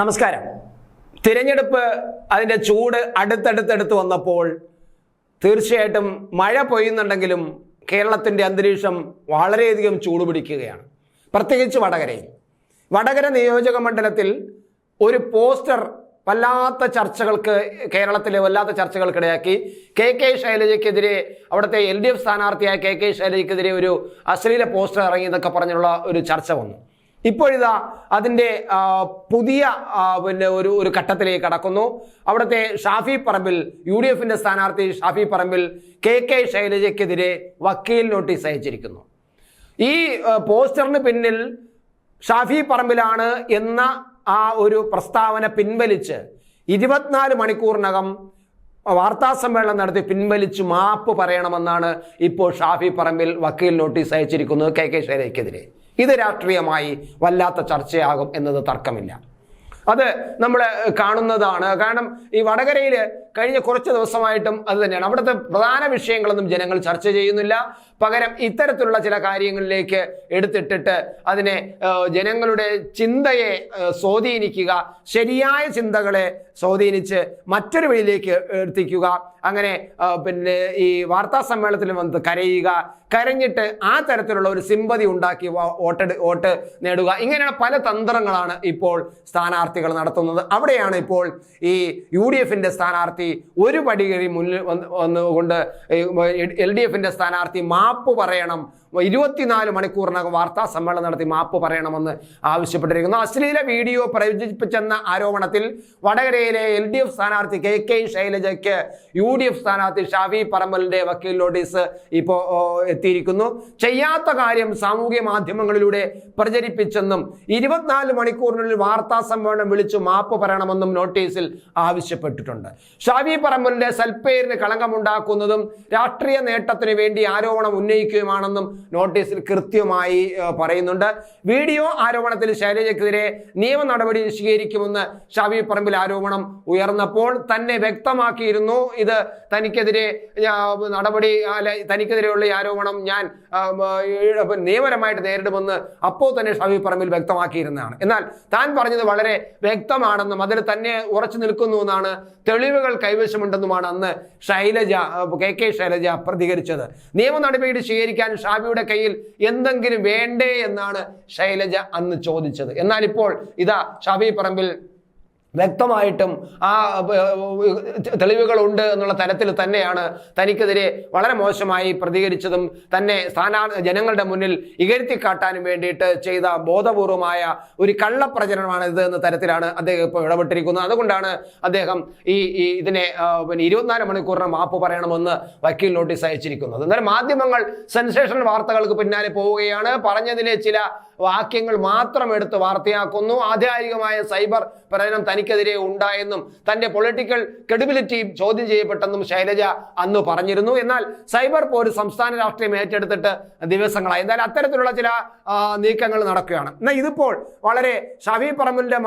നമസ്കാരം. തിരഞ്ഞെടുപ്പ് അതിന്റെ ചൂട് അടുത്തടുത്തടുത്ത് വന്നപ്പോൾ തീർച്ചയായിട്ടും മഴ പെയ്യുന്നുണ്ടെങ്കിലും കേരളത്തിന്റെ അന്തരീക്ഷം വളരെയധികം ചൂട് പിടിക്കുകയാണ്. പ്രത്യേകിച്ച് വടകരയിൽ. വടകര നിയോജക മണ്ഡലത്തിൽ ഒരു പോസ്റ്റർ വല്ലാത്ത ചർച്ചകൾക്ക് കേരളത്തിലെ വല്ലാത്ത ചർച്ചകൾക്കിടയാക്കി. കെ കെ ശൈലജയ്ക്കെതിരെ അവിടുത്തെ എൽ ഡി എഫ് സ്ഥാനാർത്ഥിയായ കെ കെ ശൈലജയ്ക്കെതിരെ ഒരു അശ്ലീല പോസ്റ്റർ ഇറങ്ങി എന്നൊക്കെ പറഞ്ഞുള്ള ഒരു ചർച്ച വന്നു. ഇപ്പോഴിതാ അതിന്റെ പുതിയ പിന്നെ ഒരു ഒരു ഘട്ടത്തിലേക്ക് കടക്കുന്നു. അവിടുത്തെ ഷാഫി പറമ്പിൽ യു ഡി എഫിന്റെ സ്ഥാനാർത്ഥി ഷാഫി പറമ്പിൽ കെ കെ ശൈലജയ്ക്കെതിരെ വക്കീൽ നോട്ടീസ് അയച്ചിരിക്കുന്നു. ഈ പോസ്റ്ററിന് പിന്നിൽ ഷാഫി പറമ്പിലാണ് എന്ന ആ ഒരു പ്രസ്താവന പിൻവലിച്ച് ഇരുപത്തിനാല് മണിക്കൂറിനകം വാർത്താ സമ്മേളനം നടത്തി പിൻവലിച്ച് മാപ്പ് പറയണമെന്നാണ് ഇപ്പോൾ ഷാഫി പറമ്പിൽ വക്കീൽ നോട്ടീസ് അയച്ചിരിക്കുന്നത് കെ കെ ശൈലജയ്ക്കെതിരെ. ഇത് രാഷ്ട്രീയമായി വല്ലാത്ത ചർച്ചയാകും എന്നത് തർക്കമില്ല. അത് നമ്മൾ കാണുന്നതാണ്. കാരണം ഈ വടകരയിൽ കഴിഞ്ഞ കുറച്ച് ദിവസമായിട്ടും അത് തന്നെയാണ്. അവിടുത്തെ പ്രധാന വിഷയങ്ങളൊന്നും ജനങ്ങൾ ചർച്ച ചെയ്യുന്നില്ല. പകരം ഇത്തരത്തിലുള്ള ചില കാര്യങ്ങളിലേക്ക് എടുത്തിട്ടിട്ട് അതിനെ ജനങ്ങളുടെ ചിന്തയെ സ്വാധീനിക്കുക ശരിയായ ചിന്തകളെ സ്വാധീനിച്ച് മറ്റൊരു വഴിയിലേക്ക് എത്തിക്കുക അങ്ങനെ പിന്നെ ഈ വാർത്താ സമ്മേളനത്തിൽ വന്ന് കരയുക കരഞ്ഞിട്ട് ആ തരത്തിലുള്ള ഒരു സിമ്പതി ഉണ്ടാക്കി വോട്ടെടു വോട്ട് നേടുക. ഇങ്ങനെയുള്ള പല തന്ത്രങ്ങളാണ് ഇപ്പോൾ സ്ഥാനാർത്ഥികൾ നടത്തുന്നത്. അവിടെയാണ് ഇപ്പോൾ ഈ യു ഡി എഫിന്റെ സ്ഥാനാർത്ഥി ഒരു പടി കഴി മുന്നിൽ വന്ന് വന്നുകൊണ്ട് എൽ ഡി എഫിന്റെ സ്ഥാനാർത്ഥി മാപ്പ് പറയണം. ഇരുപത്തിനാല് മണിക്കൂറിനകം വാർത്താ സമ്മേളനം നടത്തി മാപ്പ് പറയണമെന്ന് ആവശ്യപ്പെട്ടിരിക്കുന്നു. അശ്ലീല വീഡിയോ പ്രയോജിപ്പിച്ചെന്ന ആരോപണത്തിൽ വടകരയിലെ എൽ ഡി എഫ് സ്ഥാനാർത്ഥി കെ കെ ശൈലജയ്ക്ക് യു ഡി എഫ് സ്ഥാനാർത്ഥി ഷാഫി പറമ്പലിന്റെ വക്കീൽ നോട്ടീസ് ഇപ്പോൾ എത്തിയിരിക്കുന്നു. ചെയ്യാത്ത കാര്യം സാമൂഹ്യ മാധ്യമങ്ങളിലൂടെ പ്രചരിപ്പിച്ചെന്നും ഇരുപത്തിനാല് മണിക്കൂറിനുള്ളിൽ വാർത്താ സമ്മേളനം വിളിച്ചു മാപ്പ് പറയണമെന്നും നോട്ടീസിൽ ആവശ്യപ്പെട്ടിട്ടുണ്ട്. ഷാഫി പറമ്പലിന്റെ സൽപ്പേരിന് കളങ്കമുണ്ടാക്കുന്നതും രാഷ്ട്രീയ നേട്ടത്തിന് വേണ്ടി ആരോപണം ഉന്നയിക്കുകയുമാണെന്നും നോട്ടീസിൽ കൃത്യമായി പറയുന്നുണ്ട്. വീഡിയോ ആരോപണത്തിൽ ശൈലജയ്ക്കെതിരെ നിയമ നടപടി സ്വീകരിക്കുമെന്ന് ഷാവി പറമ്പിൽ ആരോപണം ഉയർന്നപ്പോൾ തന്നെ വ്യക്തമാക്കിയിരുന്നു. ഇത് തനിക്കെതിരെ നടപടി അല്ല തനിക്കെതിരെയുള്ള ആരോപണം ഞാൻ നിയമപരമായിട്ട് നേരിടുമെന്ന് അപ്പോൾ തന്നെ ഷാവി പറമ്പിൽ വ്യക്തമാക്കിയിരുന്നതാണ്. എന്നാൽ താൻ പറഞ്ഞത് വളരെ വ്യക്തമാണെന്നും അതിൽ തന്നെ ഉറച്ചു നിൽക്കുന്നു എന്നാണ് തെളിവുകൾ കൈവശമുണ്ടെന്നുമാണ് അന്ന് ശൈലജ കെ കെ ശൈലജ പ്രതികരിച്ചത്. നിയമ നടപടി സ്വീകരിക്കാൻ ഷാബിയുടെ കയ്യിൽ എന്തെങ്കിലും വേണ്ടേ എന്നാണ് ശൈലജ അന്ന് ചോദിച്ചത്. എന്നാൽ ഇപ്പോൾ ഇതാ ഷാബി പറമ്പിൽ വ്യക്തമായിട്ടും ആ തെളിവുകളുണ്ട് എന്നുള്ള തരത്തിൽ തന്നെയാണ് തനിക്കെതിരെ വളരെ മോശമായി പ്രതികരിച്ചതും തന്നെ സ്ഥാനാ ജനങ്ങളുടെ മുന്നിൽ ഇകഴ്ത്തി കാട്ടാനും വേണ്ടിയിട്ട് ചെയ്ത ബോധപൂർവമായ ഒരു കള്ളപ്രചരണമാണ് ഇത് എന്ന തരത്തിലാണ് അദ്ദേഹം ഇപ്പോൾ ഇടപെട്ടിരിക്കുന്നത്. അതുകൊണ്ടാണ് അദ്ദേഹം ഈ ഈ ഇതിനെ പിന്നെ ഇരുപത്തിനാല് മണിക്കൂറിന് മാപ്പ് പറയണമെന്ന് വക്കീൽ നോട്ടീസ് അയച്ചിരിക്കുന്നത്. എന്നാലും മാധ്യമങ്ങൾ സെൻസേഷണൽ വാർത്തകൾക്ക് പിന്നാലെ പോവുകയാണ്. പറഞ്ഞതിലെ ചില വാക്യങ്ങൾ മാത്രം എടുത്ത് വാർത്തയാക്കുന്നു. ആധികാരികമായ സൈബർ പ്രചരണം തനിക്കെതിരെ ഉണ്ടായെന്നും തന്റെ പൊളിറ്റിക്കൽ ക്രെഡിബിലിറ്റി ചോദ്യം ചെയ്യപ്പെട്ടെന്നും ശൈലജ അന്ന് പറഞ്ഞിരുന്നു. എന്നാൽ സൈബർ പോര് സംസ്ഥാന രാഷ്ട്രീയം ഏറ്റെടുത്തിട്ട് ദിവസങ്ങളായി. എന്തായാലും അത്തരത്തിലുള്ള ചില നീക്കങ്ങൾ നടക്കുകയാണ്. എന്നാൽ ഇതിപ്പോൾ വളരെ ഷഫി പറമ്പലിന്റെ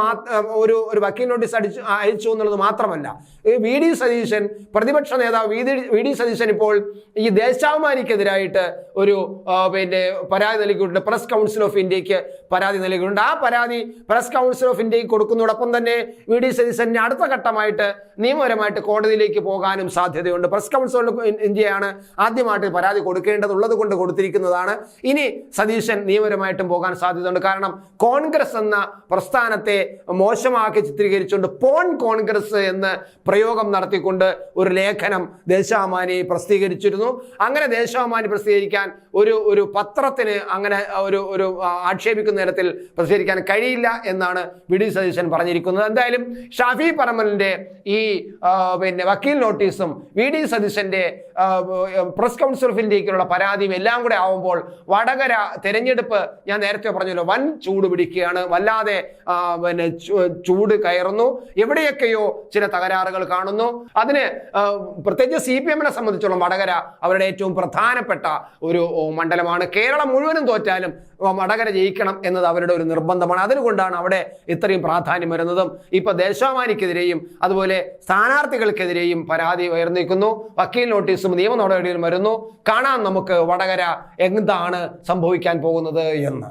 ഒരു ഒരു വക്കീൽ നോട്ടീസ് അടിച്ചു അയച്ചു എന്നുള്ളത് മാത്രമല്ല വി ഡി സതീശൻ പ്രതിപക്ഷ നേതാവ് വി ഡി സതീശൻ ഇപ്പോൾ ഈ ദേശാഭിമാനിക്കെതിരായിട്ട് ഒരു പിന്നെ പരാതി നൽകിയിട്ടുണ്ട്. പ്രസ് കൗൺസിൽ ഓഫ് ഇന്ത്യയ്ക്ക് പരാതി നൽകിയിട്ടുണ്ട്. ആ പരാതി പ്രസ് കൗൺസിൽ ഓഫ് ഇന്ത്യയ്ക്ക് കൊടുക്കുന്നതോടൊപ്പം തന്നെ വി ഡി സതീശന് അടുത്ത ഘട്ടമായിട്ട് നിയമപരമായിട്ട് കോടതിയിലേക്ക് പോകാനും സാധ്യതയുണ്ട്. പ്രസ് കൗൺസിൽ ഓഫ് ഇന്ത്യയാണ് ആദ്യമായിട്ട് പരാതി കൊടുക്കേണ്ടതുള്ളത് കൊണ്ട് കൊടുത്തിരിക്കുന്നതാണ്. ഇനി സതീശൻ നിയമപരമായിട്ടും പോകാൻ സാധ്യതയുണ്ട്. കാരണം കോൺഗ്രസ് എന്ന പ്രസ്ഥാനത്തെ മോശമാക്കി ചിത്രീകരിച്ചുകൊണ്ട് പോൺ കോൺഗ്രസ് എന്ന് പ്രയോഗം നടത്തിക്കൊണ്ട് ഒരു ലേഖനം ദേശാഭിമാനി പ്രസിദ്ധീകരിച്ചിരുന്നു. അങ്ങനെ ദേശാഭിമാനി പ്രസിദ്ധീകരിക്കാൻ ഒരു ഒരു പത്രത്തിന് അങ്ങനെ ഒരു ഒരു ആക്ഷേപിക്കുന്ന തരത്തിൽ പ്രസിദ്ധീകരിക്കാൻ കഴിയില്ല എന്നാണ് വി ഡി സതീശൻ പറഞ്ഞിരിക്കുന്നത്. എന്തായാലും ഷാഫി പറമ്പലിന്റെ ഈ പിന്നെ വക്കീൽ നോട്ടീസും വി ഡി സതീശന്റെ പ്രസ് കൗൺസിൽ ഓഫ് ഇന്ത്യക്കുള്ള പരാതിയും എല്ലാം കൂടെ ആവുമ്പോൾ വടകര തെരഞ്ഞെടുപ്പ് ഞാൻ നേരത്തെ പറഞ്ഞല്ലോ വൻ ചൂട് പിടിക്കുകയാണ്. വല്ലാതെ പിന്നെ ചൂട് കയറുന്നു. എവിടെയൊക്കെയോ ചില തകരാറുകൾ കാണുന്നു. അതിന് പ്രത്യേകിച്ച് സി പി എമ്മിനെ സംബന്ധിച്ചോളം വടകര അവരുടെ ഏറ്റവും പ്രധാനപ്പെട്ട ഒരു മണ്ഡലമാണ്. കേരളം മുഴുവനും തോറ്റാലും വടകര ജയിക്കണം എന്നത് അവരുടെ ഒരു നിർബന്ധമാണ്. അതുകൊണ്ടാണ് അവിടെ ഇത്രയും പ്രാധാന്യം വരുന്നതും. ഇപ്പൊ ദേശാമാനിക്കെതിരെയും അതുപോലെ സ്ഥാനാർത്ഥികൾക്കെതിരെയും പരാതി ഉയർന്നിരിക്കുന്നു വക്കീൽ നോട്ടീസും നിയമ നടപടികളും വരുന്നു. കാണാം നമുക്ക് വടകര എന്താണ് സംഭവിക്കാൻ പോകുന്നത് എന്ന്.